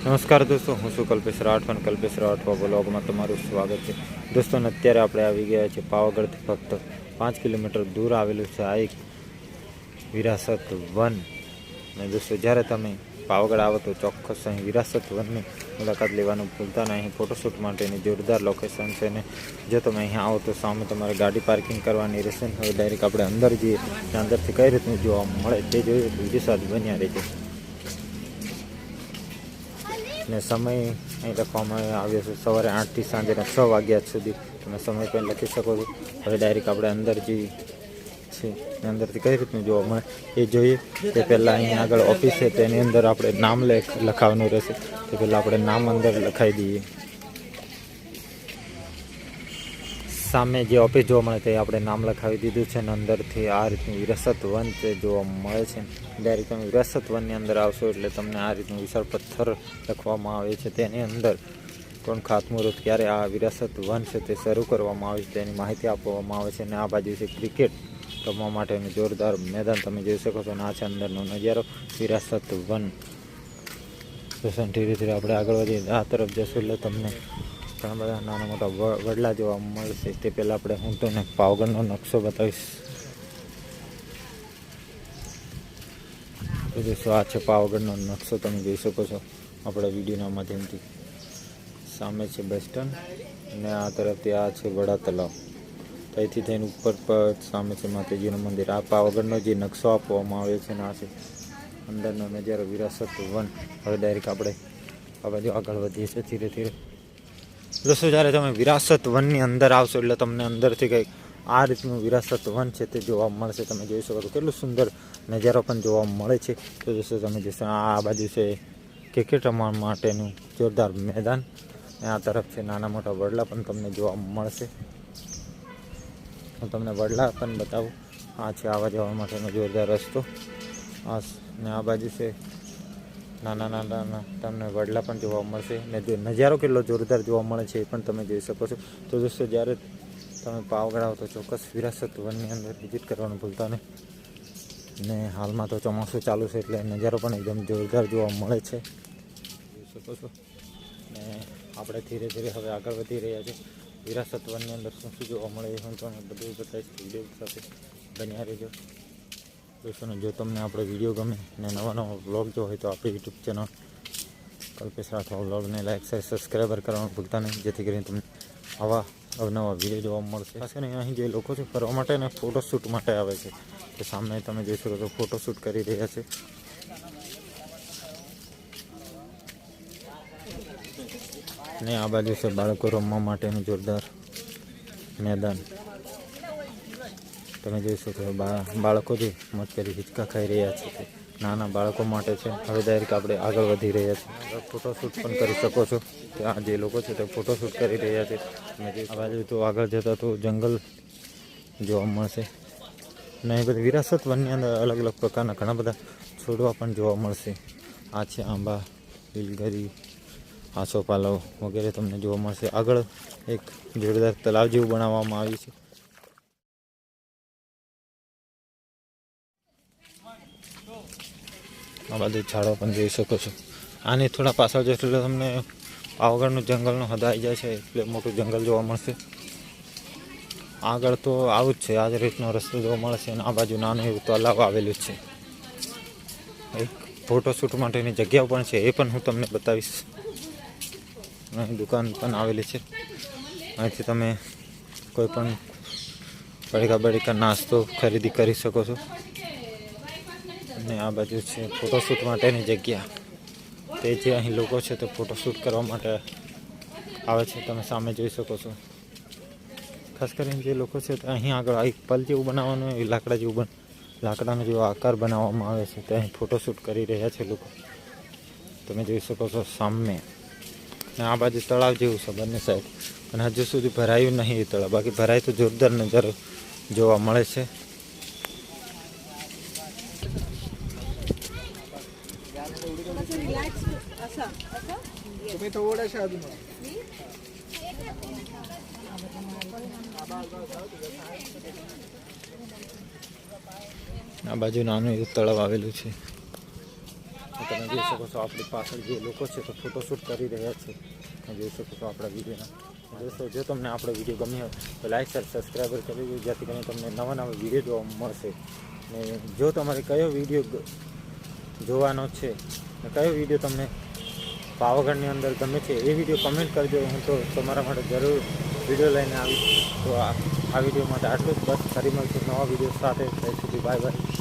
નમસ્કાર દોસ્તો, હું છું કલ્પેશ રાઠવા અને કલ્પેશ રાઠવા બ્લોગમાં તમારું સ્વાગત છે. દોસ્તોને અત્યારે આપણે આવી ગયા છે પાવાગઢથી ફક્ત પાંચ કિલોમીટર દૂર આવેલું છે આ એક વિરાસત વન. અને દોસ્તો, જ્યારે તમે પાવાગઢ આવો તો ચોક્કસ અહીં વિરાસત વનની મુલાકાત લેવાનું ભૂલતા નહીં. અહીં ફોટોશૂટ માટેની જોરદાર લોકેશન છે ને જો તમે અહીંયા આવો તો સામે તમારે ગાડી પાર્કિંગ કરવાની રહેશે. હવે ડાયરેક્ટ આપણે અંદર જઈએ અંદરથી કઈ રીતનું જોવા મળે તે જોઈએ. વીડિયો સાથે બન્યા રહેજો. ને સમય અહીં લખવામાં આવ્યો છે. સવારે આઠથી સાંજેના છ વાગ્યા સુધી તમે સમય પણ લખી શકો છો. હવે ડાયરેક્ટ આપણે અંદર જે છે એ અંદરથી કઈ રીતનું જોવા મળે એ જોઈએ. તે પહેલાં અહીં આગળ ઓફિસ છે, તેની અંદર આપણે નામ લેખ લખાવવાનું રહેશે. તે પહેલાં આપણે નામ અંદર લખાવી દઈએ. સામે જે ઓફિસ જોવા મળે તે આપણે નામ લખાવી દીધું છે અને અંદરથી આ રીતનું વિરાસત વન છે જોવા મળે છે. ડાયરેક્ટ તમે વિરાસત વનની અંદર આવશો એટલે તમને આ રીતનું વિશાળ પથ્થર લખવામાં આવે છે. તેની અંદર કોણ ખાતમુહૂર્ત ક્યારે આ વિરાસત વન છે તે શરૂ કરવામાં આવે છે તેની માહિતી આપવામાં આવે છે અને આ બાજુ છે ક્રિકેટ રમવા માટેનું જોરદાર મેદાન તમે જોઈ શકો છો અને આ છે અંદરનો નજારો વિરાસત વન. દર્શન ધીરે ધીરે આપણે આગળ વધીએ. આ તરફ જશું એટલે તમને ઘણા બધા નાના મોટા વડલા જોવા મળશે. તે પહેલાં આપણે હું તમને પાવગઢનો નકશો બતાવીશ. તો જોશો, આ છે પાવાગઢનો નકશો. તમે જોઈ શકો છો આપણા વિડીયોના માધ્યમથી. સામે છે બસ સ્ટેન્ડ અને આ તરફથી આ છે વડા તલાવ ત્યાંથી થઈને ઉપર પર સામે છે માતાજીનું મંદિર. આ પાવાગઢનો જે નકશો આપવામાં આવ્યો છે ને આ છે અંદરનો નજારો વિરાસત વન. હવે ડાયરેક્ટ આપણે આ બાજુ આગળ વધીએ છીએ ધીરે ધીરે. દોસ્તો જ્યારે તમે વિરાસત વનની અંદર આવશો એટલે તમને અંદરથી કંઈક આ રીતનું વિરાસત વન છે તે જોવા મળશે. તમે જોઈ શકો છો કેટલું સુંદર નજારો પણ જોવા મળે છે. તો દોસ્તો તમે જોશો આ બાજુ છે ક્રિકેટ રમવા માટેનું જોરદાર મેદાન. આ તરફ છે નાના મોટા વડલા પણ તમને જોવા મળશે. હું તમને વડલા પણ બતાવું. આ છે આવવા જવા માટેનો જોરદાર રસ્તો. આ ને આ બાજુ છે નાના નાના તમને વડલા પણ જોવા મળશે ને જે નજારો કેટલો જોરદાર જોવા મળે છે એ પણ તમે જોઈ શકો છો. તો દોસ્તો, જ્યારે તમે પાવગઢ આવો તો ચોક્કસ વિરાસત વનની અંદર વિઝિટ કરવાનું ભૂલતા નહીં. ને હાલમાં તો ચોમાસું ચાલુ છે એટલે નજારો પણ એકદમ જોરદાર જોવા મળે છે. જોઈ શકો છો. ને આપણે ધીરે ધીરે હવે આગળ વધી રહ્યા છીએ વિરાસત વનની અંદર શું શું જોવા મળે એ હું તમને બધું બતાવીશ. વીડિયો સાથે બન્યા રહેજો. દોસ્તોને જો તમને આપણો વીડિયો ગમે ને નવા નવા બ્લોગ જો હોય તો આપણી યુટ્યુબ ચેનલ કલ્પેશ રાઠવા બ્લોગને લાઈક શેર સબસ્ક્રાઈબર કરવાનું ભૂલતા નહીં. જેથી કરીને તમને આવા અવનવા વીડિયો જોવા મળશે. ખાસ કરીને અહીં જે લોકો છે, ફરવા માટે ને ફોટોશૂટ માટે આવે છે. તો સામે તમે જોઈ શકો તો ફોટોશૂટ કરી રહ્યા છે. ને આ બાજુ છે બાળકો રમવા માટેનું જોરદાર મેદાન. તમે જોઈ શકો બાળકો જે મોજ કરી હિંચકા ખાઈ રહ્યા છે નાના બાળકો માટે છે. હવે ડાયરેક્ટ આપણે આગળ વધી રહ્યા છીએ ફોટોશૂટ પણ કરી શકો છો. ત્યાં જે લોકો છે તે ફોટોશૂટ કરી રહ્યા છે. આ બાજુ તો આગળ જતા તો જંગલ જોવા મળશે. ને એ બધી વિરાસત વનની અંદર અલગ અલગ પ્રકારના ઘણા બધા છોડવા પણ જોવા મળશે. આ છે આંબા લીલગરી આસોપાલવ વગેરે તમને જોવા મળશે. આગળ એક જોરદાર તલાવ જેવું બનાવવામાં આવ્યું છે. આ બાજુ ઝાડો પણ જોઈ શકો છો. આની થોડા પાછળ જશો એટલે તમને પાવાગઢનું જંગલનો હદ આવી જાય છે, એટલે મોટું જંગલ જોવા મળશે. આગળ તો આવું જ છે, આ જ રીતનો રસ્તો જોવા મળશે અને આ બાજુ નાનું એવું તલાવ આવેલું છે. એક ફોટોશૂટ માટેની જગ્યાઓ પણ છે, એ પણ હું તમને બતાવીશ. અહીં દુકાન પણ આવેલી છે. અહીંથી તમે કોઈ પણ બળીકા બળીકા નાસ્તો ખરીદી કરી શકો છો. અને આ બાજુ છે ફોટોશૂટ માટેની જગ્યા. તે જે અહીં લોકો છે તે ફોટોશૂટ કરવા માટે આવે છે. તમે સામે જોઈ શકો છો. ખાસ કરીને જે લોકો છે તે અહીં આગળ એક પલ જેવું બનાવવાનું એ લાકડા જેવું બન, લાકડાનો જેવો આકાર બનાવવામાં આવે છે. તે અહીં ફોટોશૂટ કરી રહ્યા છે લોકો. તમે જોઈ શકો છો સામે. ને આ બાજુ તળાવ જેવું છે બંને સાઈડ. અને હજુ સુધી ભરાયું નહીં એ તળાવ. બાકી ભરાય તો જોરદાર નજારો જોવા મળે છે. तुम्ही थोड्याशा अजून वा. આ બાજુ નાનું એવું તળાવ આવેલું છે તમે જોઈ શકો છો આપણી પાછળ જે લોકો છે તો ફોટોશૂટ કરી રહ્યા છે તમે જોઈ શકો છો આપણા વિડીયોના દોસ્તો જો તમને આપણો વિડીયો ગમ્યો હોય તો લાઈક શેર સબસ્ક્રાઈબર કરી દેજો જેથી કરીને તમને નવા નવા વિડીયો જોવા મળશે ને જો તમારે કયો વિડીયો ગ- જોવાનો છે ને કયો વિડીયો તમને પાવાગઢની અંદર ગમે છે, એ વીડિયો કમેન્ટ કરજો. હું તો તમારા માટે જરૂર વીડિયો લઈને આવીશ. તો આ વીડિયો માટે આટલું જ. બસ ફરી મળશું નવા વીડિયો સાથે. ત્યાં સુધી બાય બાય.